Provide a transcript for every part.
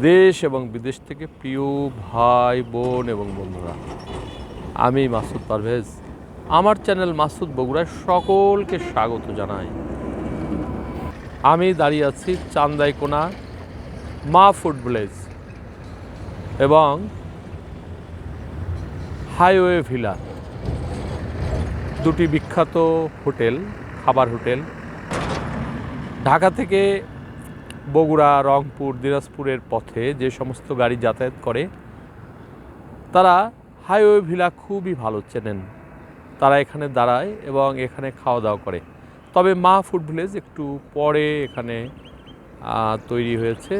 দেশ এবং বিদেশ থেকে প্রিয় ভাই, বোন এবং বন্ধুরা, আমি মাসুদ পারভেজ। আমার চ্যানেল মাসুদ বগুড়ায় সকলকে স্বাগত জানাই। আমি দাঁড়িয়ে আছি চান্দাইকোনা মা ফুড ভিলেজ এবং হাইওয়ে ভিলা, দুটি বিখ্যাত হোটেল, খাবার হোটেল। ঢাকা থেকে বগুড়া, রংপুর, দিনাজপুরের পথে যে সমস্ত গাড়ি যাতায়াত করে, তারা হাইওয়ে ভিলা খুবই ভালো চেনেন। তারা এখানে দাঁড়ায় এবং এখানে খাওয়া দাওয়া করে। তবে মা ফুড ভিলেজ একটু পরে এখানে তৈরি হয়েছে।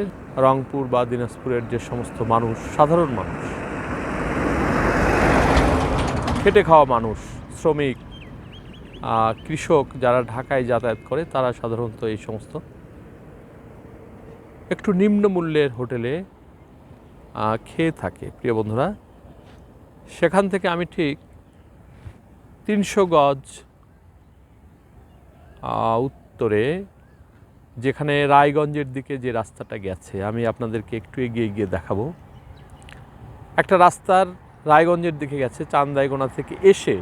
রংপুর বা দিনাজপুরের যে সমস্ত মানুষ, সাধারণ মানুষ। খেটে খাওয়া মানুষ, শ্রমিক কৃষক যারা ঢাকায় যাতায়াত করে, তারা সাধারণত এই সমস্ত একটু নিম্ন মূল্যের হোটেলে খেয়ে থাকে। প্রিয় বন্ধুরা, সেখান থেকে আমি ঠিক তিনশো গজ উত্তরে, যেখানে রায়গঞ্জের দিকে যে রাস্তাটা গেছে, আমি আপনাদেরকে একটু এগিয়ে গিয়ে দেখাবো। একটা রাস্তার রায়গঞ্জের দিকে গেছে, চান্দাইগোনা থেকে এসে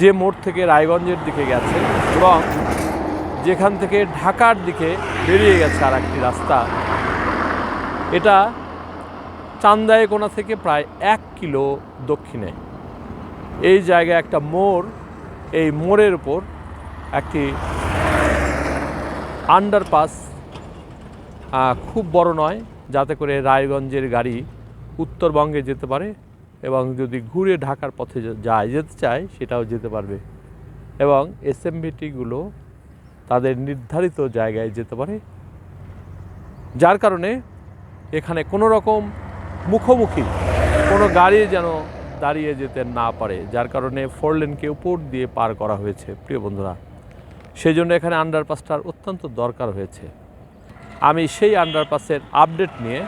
যে মোড় থেকে রায়গঞ্জের দিকে গেছে এবং যেখান থেকে ঢাকার দিকে বেরিয়ে গেছে আর একটি রাস্তা। এটা চান্দাইকোনা থেকে প্রায় এক কিলো দক্ষিণে। এই জায়গায় একটা মোড়, এই মোড়ের উপর একটি আন্ডারপাস খুব বড় নয়, যাতে করে রায়গঞ্জের গাড়ি উত্তরবঙ্গে যেতে পারে এবং যদি ঘুরে ঢাকার পথে যায়, যেতে চায়, সেটাও যেতে পারবে। এবং এসএমবিটিগুলো তাদের নির্ধারিত জায়গায় যেতে পারে, যার কারণে এখানে কোনো রকম মুখোমুখি কোনো গাড়ি যেন দাঁড়িয়ে যেতে না পারে, যার কারণে ফোর লেনকে উপর দিয়ে পার করা হয়েছে। প্রিয় বন্ধুরা সেই জন্য এখানে আন্ডারপাসটার অত্যন্ত দরকার হয়েছে। আমি সেই আন্ডারপাসের আপডেট নিয়ে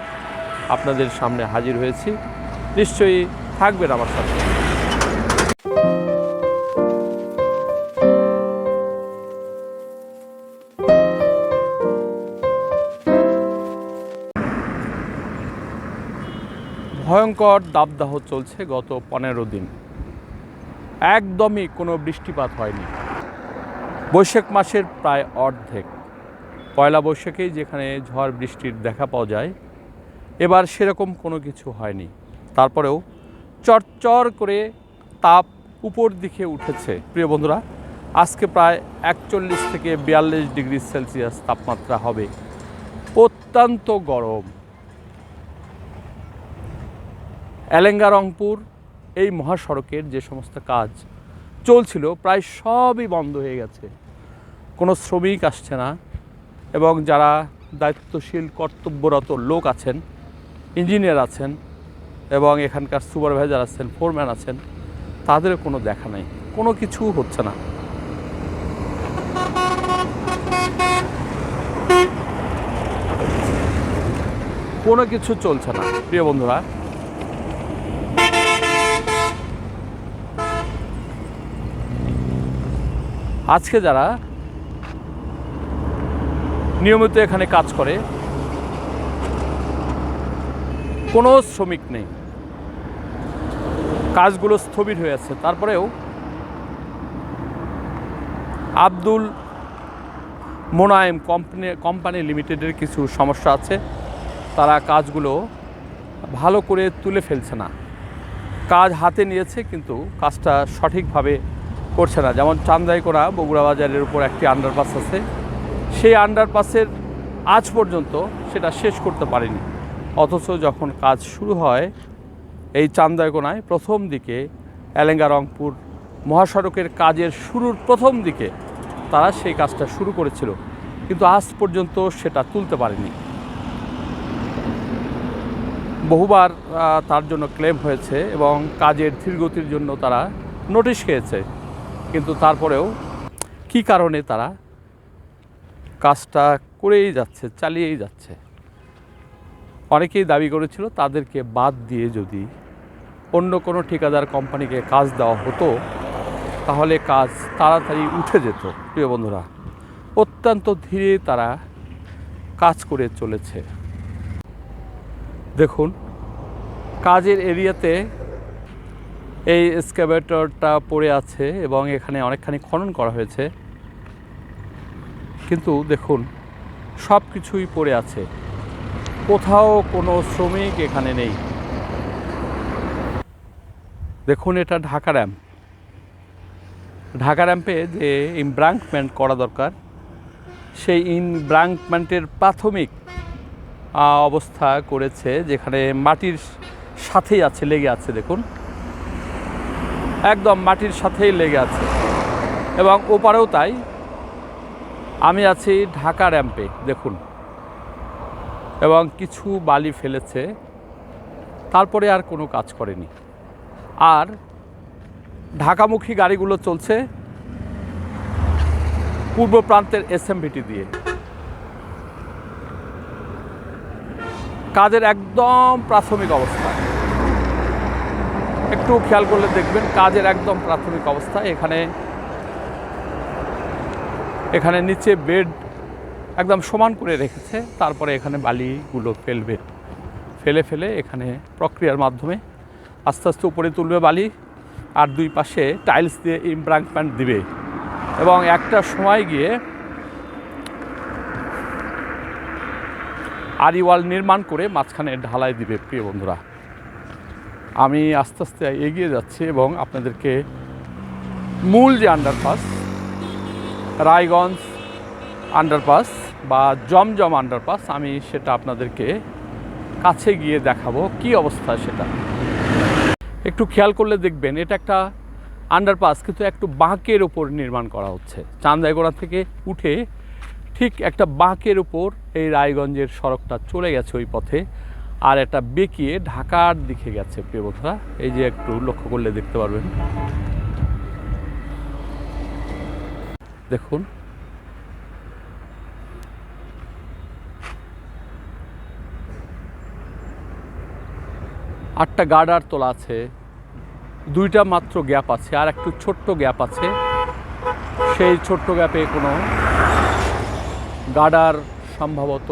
আপনাদের সামনে হাজির হয়েছি। নিশ্চয়ই থাকবেন আমার সাথে। ভয়ঙ্কর দাবদাহ চলছে গত পনেরো দিন। একদমই কোনো বৃষ্টিপাত হয়নি। বৈশাখ মাসের প্রায় অর্ধেক। পয়লা বৈশাখেই যেখানে ঝড় বৃষ্টির দেখা পাওয়া যায়, এবার সেরকম কোনো কিছু হয়নি। তারপরেও চরচর করে তাপ উপর দিকে উঠেছে। প্রিয় বন্ধুরা, আজকে প্রায় একচল্লিশ থেকে বিয়াল্লিশ ডিগ্রি সেলসিয়াস তাপমাত্রা হবে। অত্যন্ত গরম। এলেঙ্গা রংপুর এই মহাসড়কের যে সমস্ত কাজ চলছিল, প্রায় সবই বন্ধ হয়ে গেছে। কোনো শ্রমিক আসছে না এবং যারা দায়িত্বশীল, কর্তব্যরত লোক আছেন, ইঞ্জিনিয়ার আছেন এবং এখানকার সুপারভাইজার আছেন, ফোরম্যান আছেন, তাদের কোনো দেখা নাই। কোনো কিছু হচ্ছে না। কোনো কিছু চলছে না। প্রিয় বন্ধুরা আজকে যারা নিয়মিত এখানে কাজ করে, কোনো শ্রমিক নেই। কাজগুলো স্থবির হয়ে আছে। তারপরেও আব্দুল মোনায়েম কোম্পানি কোম্পানি লিমিটেডের কিছু সমস্যা আছে। তারা কাজগুলো ভালো করে তুলে ফেলছে না। কাজ হাতে নিয়েছে, কিন্তু কাজটা সঠিকভাবে করছে না। যেমন চান্দাইকোনা, বগুড়া বাজারের উপর একটি আন্ডারপাস আছে। সেই আন্ডারপাসের আজ পর্যন্ত সেটা শেষ করতে পারেনি। অথচ যখন কাজ শুরু হয়, এই চান্দাইকোনায় প্রথম দিকে এলেঙ্গা রংপুর মহাসড়কের কাজের শুরুর প্রথম দিকে তারা সেই কাজটা শুরু করেছিল। কিন্তু আজ পর্যন্ত সেটা তুলতে পারেনি। বহুবার তার জন্য ক্লেম হয়েছে এবং কাজের ধীরগতির জন্য তারা নোটিশ খেয়েছে। কিন্তু তারপরেও কি কারণে তারা কাজটা করেই যাচ্ছে, চালিয়েই যাচ্ছে? অনেকেই দাবি করেছিল তাদেরকে বাদ দিয়ে যদি অন্য কোনো ঠিকাদার কোম্পানিকে কাজ দেওয়া হতো, তাহলে কাজ তাড়াতাড়ি উঠে যেত। প্রিয় বন্ধুরা, অত্যন্ত ধীরে তারা কাজ করে চলেছে। দেখুন, কাজের এরিয়াতে এই এক্সকাভেটরটা পড়ে আছে এবং এখানে অনেকখানি খনন করা হয়েছে। কিন্তু দেখুন সব কিছুই পড়ে আছে। কোথাও কোনো শ্রমিক এখানে নেই। দেখুন, এটা ঢাকা র্যাম্প। ঢাকা র্যাম্পে যে ইমব্রাঙ্কমেন্ট করা দরকার, সেই ইমব্রাঙ্কমেন্টের প্রাথমিক অবস্থা করেছে, যেখানে মাটির সাথেই আছে, লেগে আছে, দেখুন। একদম মাটির সাথেই লেগে আছে। এবং ওপারেও তাই। আমি আছি ঢাকা র্যাম্পে, দেখুন। এবং কিছু বালি ফেলেছে। তারপরে আর কোনো কাজ করেনি। আর ঢাকামুখী গাড়িগুলো চলছে পূর্ব প্রান্তের এসএমভিটি দিয়ে। কাজের একদম প্রাথমিক অবস্থা। একটু খেয়াল করলে দেখবেন কাজের একদম প্রাথমিক অবস্থা। এখানে এখানে নিচে বেড একদম সমান করে রেখেছে, তারপরে এখানে বালিগুলো ফেলবে। ফেলে ফেলে এখানে প্রক্রিয়ার মাধ্যমে আস্তে আস্তে উপরে তুলবে বালি আর দুই পাশে টাইলস দিয়ে ইমব্রাঙ্কমেন্ট দিবে। এবং একটা সময় গিয়ে আরি ওয়াল নির্মাণ করে মাঝখানে ঢালাই দিবে, প্রিয় বন্ধুরা। আমি আস্তে আস্তে এগিয়ে যাচ্ছি এবং আপনাদেরকে মূল যে আন্ডারপাস রায়গঞ্জ আন্ডারপাস বা জমজম আন্ডারপাস আমি সেটা আপনাদেরকে কাছে গিয়ে দেখাবো। কি অবস্থা সেটা? একটু খেয়াল করলে দেখবেন, এটা একটা আন্ডারপাস কিন্তু একটু বাঁকের উপর নির্মাণ করা হচ্ছে। চান্দাইগোড়া থেকে উঠে ঠিক একটা বাঁকের উপর এই রায়গঞ্জের সড়কটা চলে গেছে ওই পথে। আর এটা বেঁকিয়ে ঢাকার দিকে গেছে, প্রিয় বন্ধুরা। এই যে একটু লক্ষ্য করলে দেখতে পারবেন। দেখুন। আটটা গার্ডার তোলা আছে। দুইটা মাত্র গ্যাপ আছে, আর একটু ছোট্ট গ্যাপ আছে। সেই ছোট্ট গ্যাপে কোনো গার্ডার সম্ভবত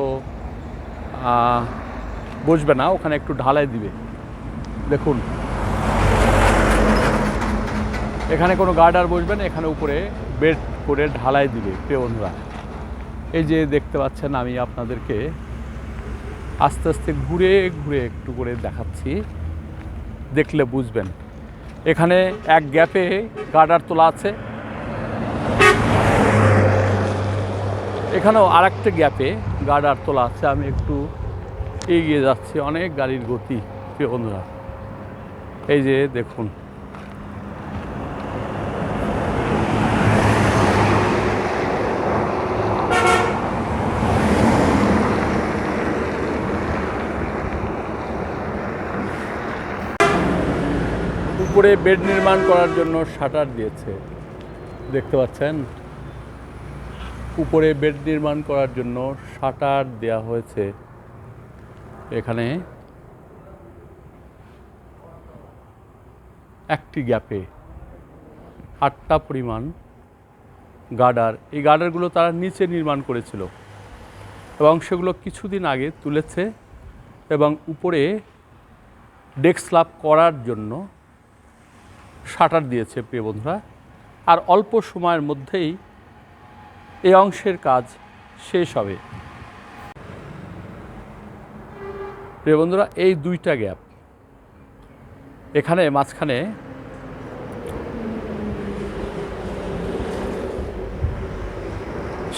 বসবে না, ওখানে একটু ঢালাই দিবে। দেখুন। এখানে কোনো গার্ডার না, এখানে উপরে বেড করে ঢালাই দিবে বন্ধুরা এই যে দেখতে পাচ্ছেন আমি আপনাদেরকে, আস্তে আস্তে ঘুরে ঘুরে একটু করে দেখাচ্ছি। দেখলে বুঝবেন। এখানে এক গ্যাপে গার্ডার তোলা আছে। এখানেও আরেকটা গ্যাপে গার্ডার তোলা আছে, আমি একটু এগিয়ে যাচ্ছে, অনেক গাড়ির গতি, প্রিয় বন্ধুরা। এই যে দেখুন। উপরে বেড নির্মাণ করার জন্য শাটার দিয়েছে। দেখতে পাচ্ছেন? উপরে বেড নির্মাণ করার জন্য শাটার দেয়া হয়েছে। এখানে একটি গ্যাপে আটটা পরিমাণ গার্ডার এই গার্ডারগুলো তারা নিচে নির্মাণ করেছিল এবং সেগুলো কিছুদিন আগে তুলেছে এবং উপরে ডেস্ক স্ল্যাব করার জন্য শাটার দিয়েছে, প্রিয় বন্ধুরা। আর অল্প সময়ের মধ্যেই এই অংশের কাজ শেষ হবে। প্রিয় বন্ধুরা, এই দুইটা গ্যাপ। এখানে মাঝখানে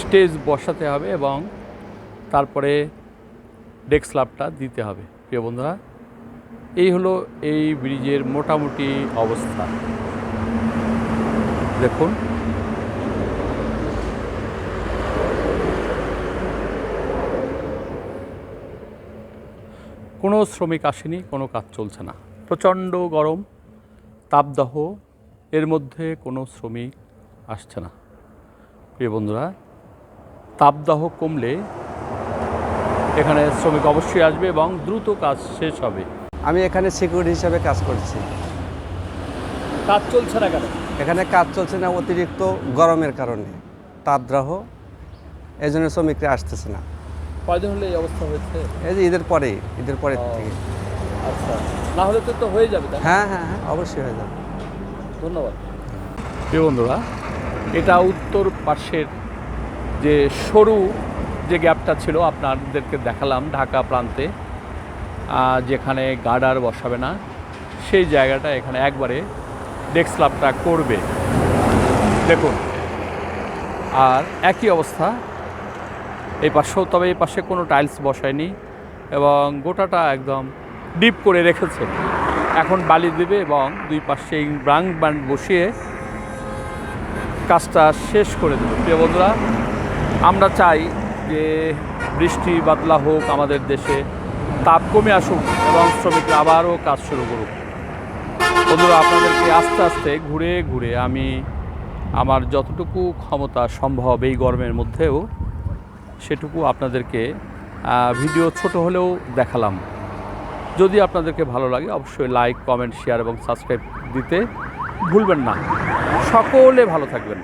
স্টেজ বসাতে হবে এবং তারপরে স্ল্যাবটা দিতে হবে। প্রিয় বন্ধুরা, এই হলো এই ব্রিজের মোটামুটি অবস্থা। দেখুন। কোনো শ্রমিক আসেনি কোনো কাজ চলছে না। প্রচণ্ড গরম তাপদাহ এর মধ্যে কোনো শ্রমিক আসছে না। প্রিয় বন্ধুরা তাপদাহ কমলে এখানে শ্রমিক অবশ্যই আসবে এবং দ্রুত কাজ শেষ হবে। আমি এখানে সিকিউরিটি হিসাবে কাজ করছি। কাজ চলছে না কেন? এখানে কাজ চলছে না অতিরিক্ত গরমের কারণে তাপদাহ এই জন্য শ্রমিকরা আসতেছে না। কয়দিন হলে এই অবস্থা হয়েছে? এই যে ঈদের পরে ঈদের পরে থেকে। আচ্ছা। না হলে তো তো হয়ে যাবে হ্যাঁ হ্যাঁ হ্যাঁ অবশ্যই হয়ে যাবে। ধন্যবাদ। প্রিয় বন্ধুরা এটা উত্তর পাশের যে সরু যে গ্যাপটা ছিল আপনাদেরকে দেখালাম ঢাকা প্রান্তে যেখানে গার্ডার বসাবে না সেই জায়গাটা এখানে একবারে ডেস্ক স্ল্যাবটা করবে। দেখুন আর একই অবস্থা এই পাশেও, তবে এই পাশে কোনো টাইলস বসায়নি এবং গোটাটা একদম ডিপ করে রেখেছে। এখন বালি দেবে এবং দুই পাশে ব্রাং ব্যান্ড বসিয়ে কাজটা শেষ করে দেবে। প্রিয় বন্ধুরা, আমরা চাই যে বৃষ্টি বাদলা হোক আমাদের দেশে, তাপ কমে আসুক এবং শ্রমিকরা আবারও কাজ শুরু করুক। বন্ধুরা, আপনাদেরকে আস্তে আস্তে ঘুরে ঘুরে আমি আমার যতটুকু ক্ষমতা সম্ভব এই গরমের মধ্যেও সেটুকু আপনাদেরকে ভিডিও ছোট হলেও দেখালাম। যদি আপনাদেরকে ভালো লাগে অবশ্যই লাইক কমেন্ট শেয়ার এবং সাবস্ক্রাইব দিতে ভুলবেন না। সকলে ভালো থাকবেন।